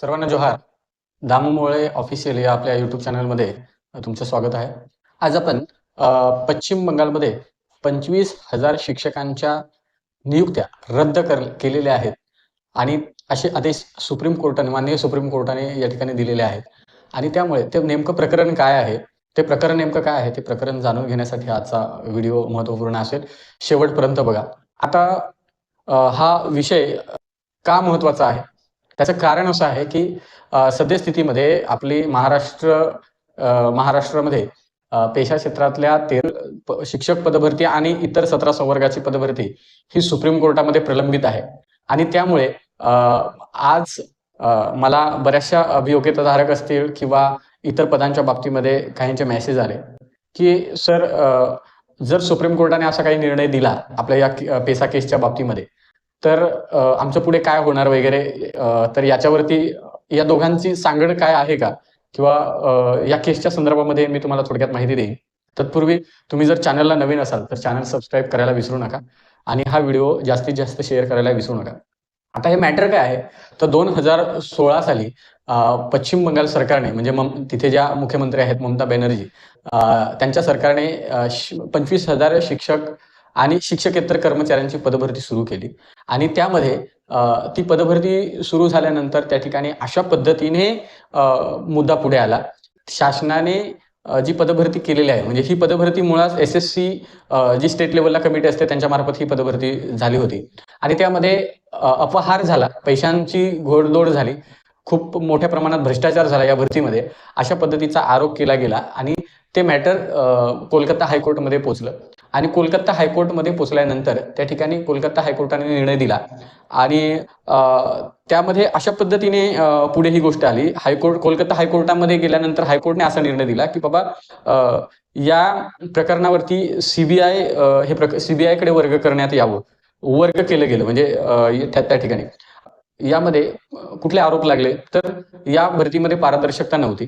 सर्वांना जोहार. दामोमोळे ऑफिशियल या आपल्या युट्यूब चॅनलमध्ये तुमचं स्वागत आहे. आज आपण पश्चिम बंगालमध्ये पंचवीस हजार शिक्षकांच्या नियुक्त्या रद्द कर केलेल्या आहेत. आणि असे आदेश सुप्रीम कोर्टाने माननीय सुप्रीम कोर्टाने या ठिकाणी दिलेले आहेत. आणि त्यामुळे ते नेमकं प्रकरण काय आहे? ते प्रकरण नेमकं काय आहे? ते प्रकरण जाणून घेण्यासाठी आजचा व्हिडिओ महत्त्वपूर्ण असेल. शेवटपर्यंत बघा. आता हा विषय का महत्त्वाचा आहे? त्याचं कारण असं आहे की सद्यस्थितीमध्ये आपली महाराष्ट्र महाराष्ट्रामध्ये पेशा क्षेत्रातल्या तेर प- शिक्षक पदभरती आणि इतर सतरा संवर्गाची पदभरती ही सुप्रीम कोर्टामध्ये प्रलंबित आहे. आणि त्यामुळे अ, आज मला बऱ्याचशा अभियोग्यताधारक असतील किंवा इतर पदांच्या बाबतीमध्ये काहींचे मेसेज आले की सर जर सुप्रीम कोर्टाने असा काही निर्णय दिला आपल्या या पेसा केसच्या बाबतीमध्ये तर आमचं पुढे काय होणार वगैरे तर याच्यावरती या दोघांची सांगड काय आहे का? किंवा या केसच्या संदर्भामध्ये मी तुम्हाला थोडक्यात माहिती देईन. तत्पूर्वी तुम्ही जर चॅनलला नवीन असाल तर चॅनल सबस्क्राईब करायला विसरू नका आणि हा व्हिडिओ जास्तीत जास्त शेअर करायला विसरू नका. आता हे मॅटर काय आहे? तर दोन हजार सोळा साली पश्चिम बंगाल सरकारने म्हणजे मम तिथे ज्या मुख्यमंत्री आहेत ममता बॅनर्जी त्यांच्या सरकारने पंचवीस हजार शिक्षक आणि शिक्षकेतर कर्मचाऱ्यांची पदभरती सुरू केली. आणि त्यामध्ये ती पदभरती सुरू झाल्यानंतर त्या ठिकाणी अशा पद्धतीने मुद्दा पुढे आला. शासनाने जी पदभरती केलेली आहे म्हणजे ही पदभरती मुळात S S C G state लेवलला कमिटी असते त्यांच्यामार्फत ही पदभरती झाली होती. आणि त्यामध्ये अपहार झाला पैशांची घोडदोड झाली खूप मोठ्या प्रमाणात भ्रष्टाचार झाला या भरतीमध्ये अशा पद्धतीचा आरोप केला गेला आणि ते मॅटर कोलकाता हायकोर्टमध्ये पोचलं आणि कोलकाता हायकोर्टमध्ये पोचल्यानंतर त्या ठिकाणी कोलकाता हायकोर्टाने निर्णय दिला. आणि त्यामध्ये अशा पद्धतीने पुढे ही गोष्ट आली. हायकोर्ट कोलकाता हायकोर्टामध्ये गेल्यानंतर हायकोर्टने असा निर्णय दिला की बाबा या प्रकरणावरती सीबीआय हे प्रक सीबीआयकडे वर्ग करण्यात यावं. वर्ग केलं गेलं म्हणजे त्या ठिकाणी. यामध्ये कुठले आरोप लागले? तर या भरतीमध्ये पारदर्शकता नव्हती.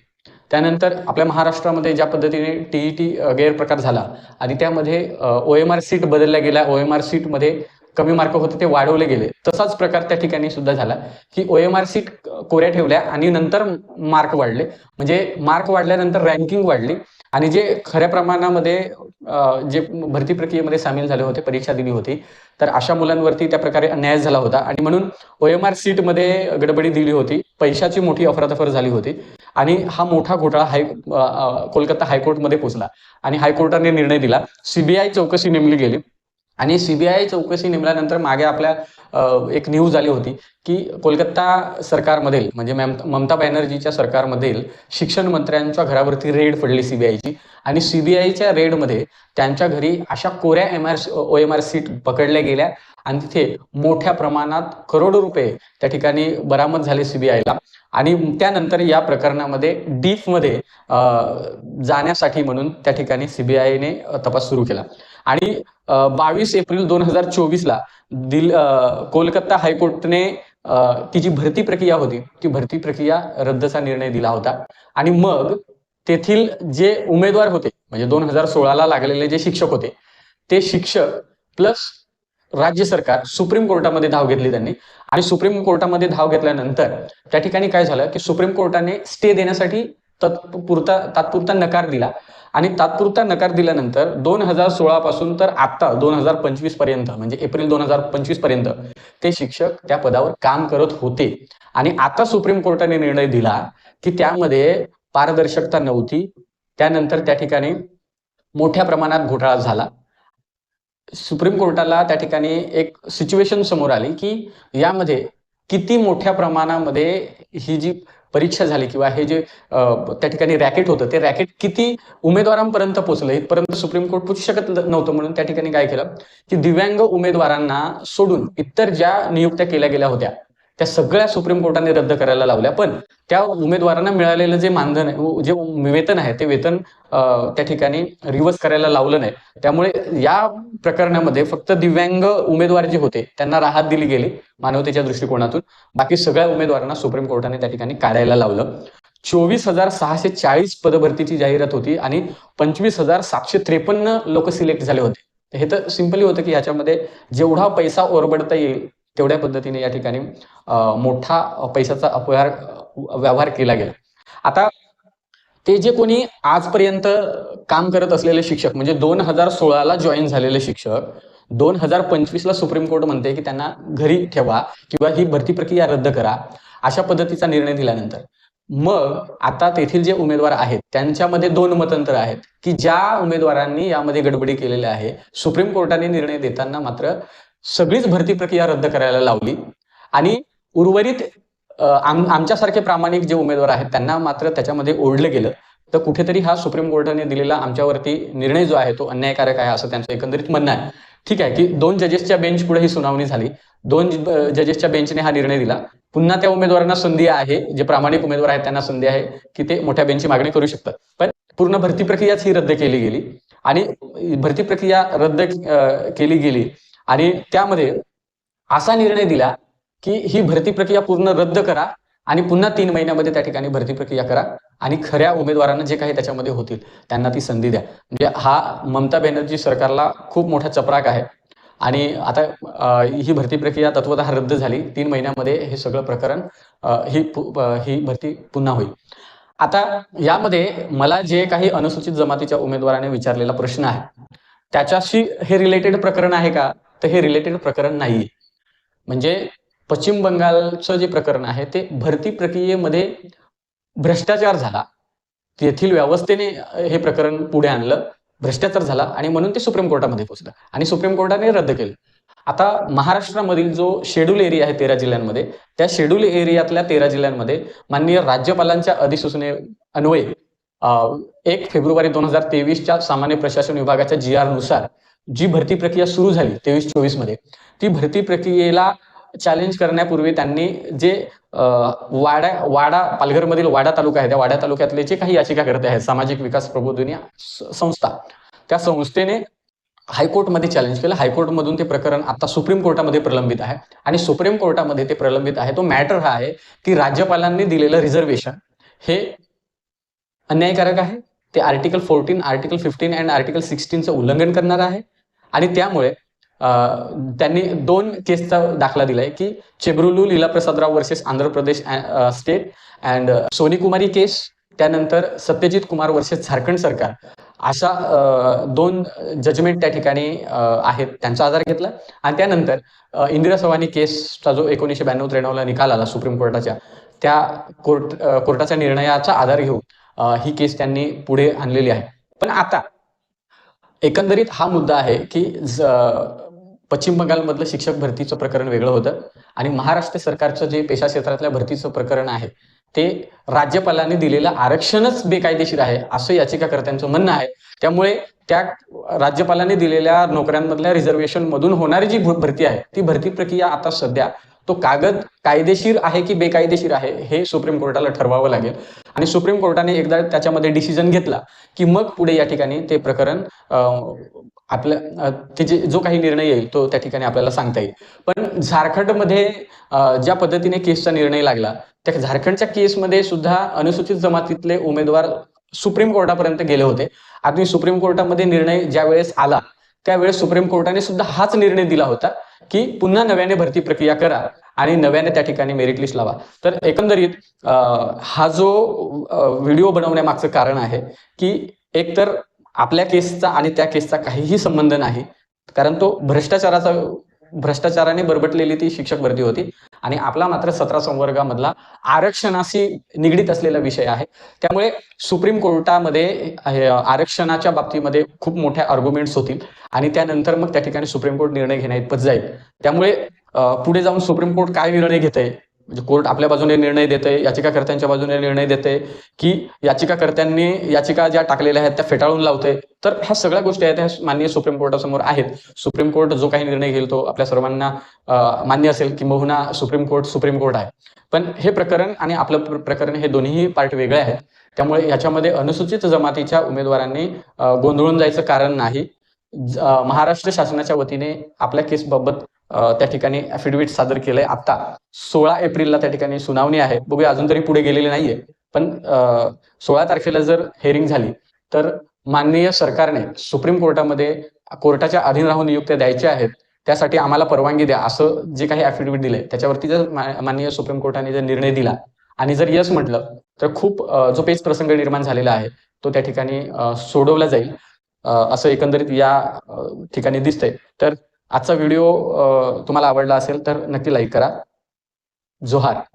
त्यानंतर आपल्या महाराष्ट्रामध्ये ज्या पद्धतीने टी ई टी गैरप्रकार झाला आणि त्यामध्ये ओ एम आर सीट बदलल्या गेल्या. ओ एम आर सीटमध्ये कमी मार्क होते ते वाढवले गेले. तसाच प्रकार त्या ठिकाणी सुद्धा झाला की ओ एम आर सीट कोऱ्या ठेवल्या आणि नंतर मार्क वाढले. म्हणजे मार्क वाढल्यानंतर रँकिंग वाढली आणि जे खऱ्या प्रमाणामध्ये जे भरती प्रक्रियेमध्ये सामील झाले होते परीक्षा दिली होती तर अशा मुलांवरती त्या प्रकारे अन्याय झाला होता. आणि म्हणून ओ एम आर सीटमध्ये गडबडी दिली होती. पैशाची मोठी अफरातफर झाली होती. आणि हा मोठा घोटाळा हाय कोलकाता हायकोर्टमध्ये पोचला. आणि हायकोर्टाने निर्णय दिला. सीबीआय चौकशी नेमली गेली. आणि सीबीआय चौकशी नेमल्यानंतर मागे आपल्या एक न्यूज आली होती की कोलकाता सरकारमधील म्हणजे ममता बॅनर्जीच्या सरकारमधील शिक्षण मंत्र्यांच्या घरावरती रेड पडली सीबीआयची आणि सीबीआयच्या रेडमध्ये त्यांच्या घरी अशा कोऱ्या M R O M R seat पकडल्या गेल्या आणि तिथे मोठ्या प्रमाणात करोडो रुपये त्या ठिकाणी बरामद झाले सीबीआयला आणि त्यानंतर या प्रकरणामध्ये डीपमध्ये अ, जाण्यासाठी म्हणून त्या ठिकाणी सीबीआयने तपास सुरू केला. आणि बावीस एप्रिल दोन हजार चोवीसला दिल कोलकाता हायकोर्टने ती जी भरती प्रक्रिया होती ती भरती प्रक्रिया रद्दचा निर्णय दिला होता. आणि मग तेथील जे उमेदवार होते म्हणजे दोन हजार सोळाला लागलेले जे शिक्षक होते ते शिक्षक प्लस राज्य सरकार सुप्रीम कोर्टामध्ये धाव घेतली त्यांनी. आणि सुप्रीम कोर्टामध्ये धाव घेतल्यानंतर त्या ठिकाणी काय झालं की सुप्रीम कोर्टाने स्टे देण्यासाठी तत्पुरता तात्पुरता नकार दिला. आणि तात्पुरता नकार दिल्यानंतर दोन हजार सोळा पासून तर आता दोन हजार पंचवीसपर्यंत म्हणजे एप्रिल दोन हजार पंचवीसपर्यंत ते शिक्षक त्या पदावर काम करत होते. आणि आता सुप्रीम कोर्टाने निर्णय दिला की त्यामध्ये पारदर्शकता नव्हती. त्यानंतर त्या ठिकाणी मोठ्या प्रमाणात घोटाळा झाला. सुप्रीम कोर्टाला त्या ठिकाणी एक सिच्युएशन समोर आली की यामध्ये किती मोठ्या प्रमाणामध्ये ही जी परीक्षा झाली किंवा हे जे त्या ठिकाणी रॅकेट होतं ते रॅकेट किती उमेदवारांपर्यंत पोहोचलं इथपर्यंत सुप्रीम कोर्ट पोचू शकत नव्हतं म्हणून त्या ठिकाणी काय केलं की दिव्यांग उमेदवारांना सोडून इतर ज्या नियुक्त्या केल्या गेल्या होत्या त्या सगळ्या सुप्रीम कोर्टाने रद्द करायला लावल्या. पण त्या उमेदवारांना मिळालेलं जे मानधन आहे जे वेतन आहे ते वेतन त्या ठिकाणी रिव्हर्स करायला लावलं नाही. त्यामुळे या प्रकरणामध्ये फक्त दिव्यांग उमेदवार जे होते त्यांना राहत दिली गेली मानवतेच्या दृष्टिकोनातून. बाकी सगळ्या उमेदवारांना सुप्रीम कोर्टाने त्या ठिकाणी काढायला लावलं. चोवीस हजार सहाशे चाळीस पदभरतीची जाहिरात होती आणि पंचवीस हजार सातशे त्रेपन्न लोक सिलेक्ट झाले होते. हे तर सिम्पली होतं की याच्यामध्ये जेवढा पैसा ओरबडता येईल तेवढ्या पद्धतीने या ठिकाणी मोठा पैशाचा अपहार व्यवहार केला गेला. आता ते जे कोणी आजपर्यंत काम करत असलेले शिक्षक म्हणजे दोन हजार सोळाला जॉईन झालेले शिक्षक दोन हजार पंचवीसला सुप्रीम कोर्ट म्हणते की त्यांना घरी ठेवा किंवा ही भरती प्रक्रिया रद्द करा अशा पद्धतीचा निर्णय दिल्यानंतर. मग आता तेथील जे उमेदवार आहेत त्यांच्यामध्ये दोन मतंत्र आहेत की ज्या उमेदवारांनी यामध्ये गडबडी केलेली आहे सुप्रीम कोर्टाने निर्णय देताना मात्र सगळीच भरती प्रक्रिया रद्द करायला लावली. आणि उर्वरित आम आमच्यासारखे प्रामाणिक जे उमेदवार आहेत त्यांना मात्र त्याच्यामध्ये ओढलं गेलं. तर कुठेतरी हा सुप्रीम कोर्टाने दिलेला आमच्यावरती निर्णय जो आहे तो अन्यायकारक आहे असं त्यांचं एकंदरीत म्हणणं आहे. ठीक आहे की दोन जजेसच्या बेंच पुढे ही सुनावणी झाली. दोन जजेसच्या बेंचने हा निर्णय दिला. पुन्हा त्या उमेदवारांना संधी आहे जे प्रामाणिक उमेदवार आहेत त्यांना संधी आहे की ते मोठ्या बेंचची मागणी करू शकतात. पण पूर्ण भरती प्रक्रियाच ही रद्द केली गेली. आणि भरती प्रक्रिया रद्द केली गेली. आणि त्यामध्ये असा निर्णय दिला की ही भरती प्रक्रिया पूर्ण रद्द करा आणि पुन्हा तीन महिन्यामध्ये त्या ठिकाणी भरती प्रक्रिया करा आणि खऱ्या उमेदवारांना जे काही त्याच्यामध्ये होतील त्यांना ती संधी द्या. म्हणजे हा ममता बॅनर्जी सरकारला खूप मोठा चपराक आहे. आणि आता ही भरती प्रक्रिया तत्वत रद्द झाली. तीन महिन्यामध्ये हे सगळं प्रकरण ही ही भरती पुन्हा होईल. आता यामध्ये मला जे काही अनुसूचित जमातीच्या उमेदवाराने विचारलेला प्रश्न आहे त्याच्याशी हे रिलेटेड प्रकरण आहे का? तर हे रिलेटेड प्रकरण नाही म्हणजे पश्चिम बंगालचं जे प्रकरण आहे ते भरती प्रक्रियेमध्ये भ्रष्टाचार झाला. तेथील व्यवस्थेने हे प्रकरण पुढे आणलं भ्रष्टाचार झाला आणि म्हणून ते सुप्रीम कोर्टामध्ये पोहोचलं आणि सुप्रीम कोर्टाने रद्द केलं. आता महाराष्ट्रामधील जो शेड्यूल एरिया आहे तेरा जिल्ह्यांमध्ये त्या शेड्यूल एरियातल्या तेरा जिल्ह्यांमध्ये माननीय राज्यपालांच्या अधिसूचने अन्वये एक फेब्रुवारी दोन हजार तेवीसच्या सामान्य प्रशासन विभागाच्या जी आरनुसार जी भरती प्रक्रिया सुरू झाली तेवीस चोवीसमध्ये ती भरती प्रक्रियेला चॅलेंज करण्यापूर्वी त्यांनी जे वाडा वाडा पालघरमधील वाडा तालुका आहे त्या वाडा तालुक्यातले जे काही याचिकाकर्ते आहेत सामाजिक विकास प्रबोधिनी संस्था त्या संस्थेने हायकोर्टमध्ये चॅलेंज केलं. हायकोर्टमधून ते प्रकरण आता सुप्रीम कोर्टामध्ये प्रलंबित आहे आणि सुप्रीम कोर्टामध्ये ते प्रलंबित आहे. तो मॅटर हा आहे की राज्यपालांनी दिलेलं रिझर्वेशन हे अन्यायकारक आहे? ते article fourteen article fifteen and article सिक्स्टीनचं उल्लंघन करणार आहे? आणि त्यामुळे त्यांनी दोन केसचा दाखला दिलाय की Chebrolu Leela Prasadrao versus Andhra Pradesh state and Soni Kumari case त्यानंतर सत्यजित कुमार वर्सेस झारखंड सरकार. अशा दोन जजमेंट त्या ठिकाणी आहेत त्यांचा आधार घेतला. आणि त्यानंतर इंदिरा सवानी केसचा जो एकोणीसशे ब्याण्णव त्र्याण्णवला निकाल आला सुप्रीम कोर्टाच्या त्या कोर्ट कोर्टाच्या निर्णयाचा आधार घेऊन ही केस त्यांनी पुढे आणलेली आहे. पण आता एकंदरीत हा मुद्दा आहे की पश्चिम बंगालमधलं शिक्षक भरतीचं प्रकरण वेगळं होतं आणि महाराष्ट्र सरकारचं जे पेशा क्षेत्रातल्या भरतीचं प्रकरण आहे ते राज्यपालांनी दिलेलं आरक्षणच बेकायदेशीर आहे असं याचिकाकर्त्यांचं म्हणणं आहे. त्यामुळे त्या राज्यपालांनी दिलेल्या नोकऱ्यांमधल्या रिझर्वेशन मधून होणारी जी भरती आहे ती भरती प्रक्रिया आता सध्या तो कागद कायदेशीर आहे की बेकायदेशीर आहे हे सुप्रीम कोर्टाला ठरवावं लागेल. आणि सुप्रीम कोर्टाने एकदा त्याच्यामध्ये डिसिजन घेतला की मग पुढे या ठिकाणी ते प्रकरण आपल्या त्याचे जो काही निर्णय येईल तो त्या ठिकाणी आपल्याला सांगता येईल. पण झारखंडमध्ये ज्या पद्धतीने केसचा निर्णय लागला त्या झारखंडच्या केसमध्ये सुद्धा अनुसूचित जमातीतले उमेदवार सुप्रीम कोर्टापर्यंत गेले होते. आणि सुप्रीम कोर्टामध्ये निर्णय ज्या वेळेस आला त्यावेळेस सुप्रीम कोर्टाने सुद्धा हाच निर्णय दिला होता. की पुन्हा नव्याने भरती प्रक्रिया करा आणि नव्याने त्या ठिकाणी मेरिट लिस्ट लावा. तर एकंदरीत हा जो व्हिडिओ बनवण्यामागचं कारण आहे की एकतर आपल्या केसचा आणि त्या केसचा काहीही संबंध नाही कारण तो भ्रष्टाचाराचा भ्रष्टाचाराने बरबटलेली ती शिक्षक भरती होती. आणि आपला मात्र सतरा संवर्गामधला आरक्षणाशी निगडीत असलेला विषय आहे. त्यामुळे सुप्रीम कोर्टामध्ये आरक्षणाच्या बाबतीमध्ये खूप मोठ्या आर्ग्युमेंट्स होतील. आणि त्यानंतर मग त्या ठिकाणी सुप्रीम कोर्ट निर्णय घेण्याइतपत जाईल. त्यामुळे पुढे जाऊन सुप्रीम कोर्ट काय निर्णय घेते म्हणजे कोर्ट आपल्या बाजूने निर्णय देते याचिकाकर्त्यांच्या बाजूने निर्णय देते की याचिकाकर्त्यांनी याचिका ज्या टाकलेल्या आहेत त्या फेटाळून लावते तर ह्या सगळ्या गोष्टी आहेत ह्या माननीय सुप्रीम कोर्टासमोर आहेत. सुप्रीम कोर्ट जो काही निर्णय घेईल तो आपल्या सर्वांना मान्य असेल किंबहुना सुप्रीम कोर्ट सुप्रीम कोर्ट आहे. पण हे प्रकरण आणि आपलं प्रकरण हे दोन्ही पार्ट वेगळे आहेत. त्यामुळे याच्यामध्ये अनुसूचित जमातीच्या उमेदवारांनी गोंधळून जायचं कारण नाही. महाराष्ट्र शासनाच्या वतीने आपल्या केसबाबत त्या ठिकाणी अफिडेव्हिट सादर केलंय. आता सोळा एप्रिलला त्या ठिकाणी सुनावणी आहे. बघूया अजून तरी पुढे गेलेली नाहीये. पण सोळा तारखेला जर हेअरिंग झाली तर माननीय सरकारने सुप्रीम कोर्टामध्ये कोर्टाच्या अधीन राहून नियुक्त्या द्यायच्या आहेत. त्यासाठी आम्हाला परवानगी द्या असं जे काही अफिडेव्हिट दिलंय. त्याच्यावरती जर माननीय सुप्रीम कोर्टाने जर निर्णय दिला आणि जर यस म्हटलं तर खूप जो पेच प्रसंग निर्माण झालेला आहे तो त्या ठिकाणी सोडवला जाईल. असं एकंदरीत या ठिकाणी दिसतंय. तर आजचा व्हिडिओ तुम्हाला आवडला असेल तर नक्की लाईक करा. जोहार.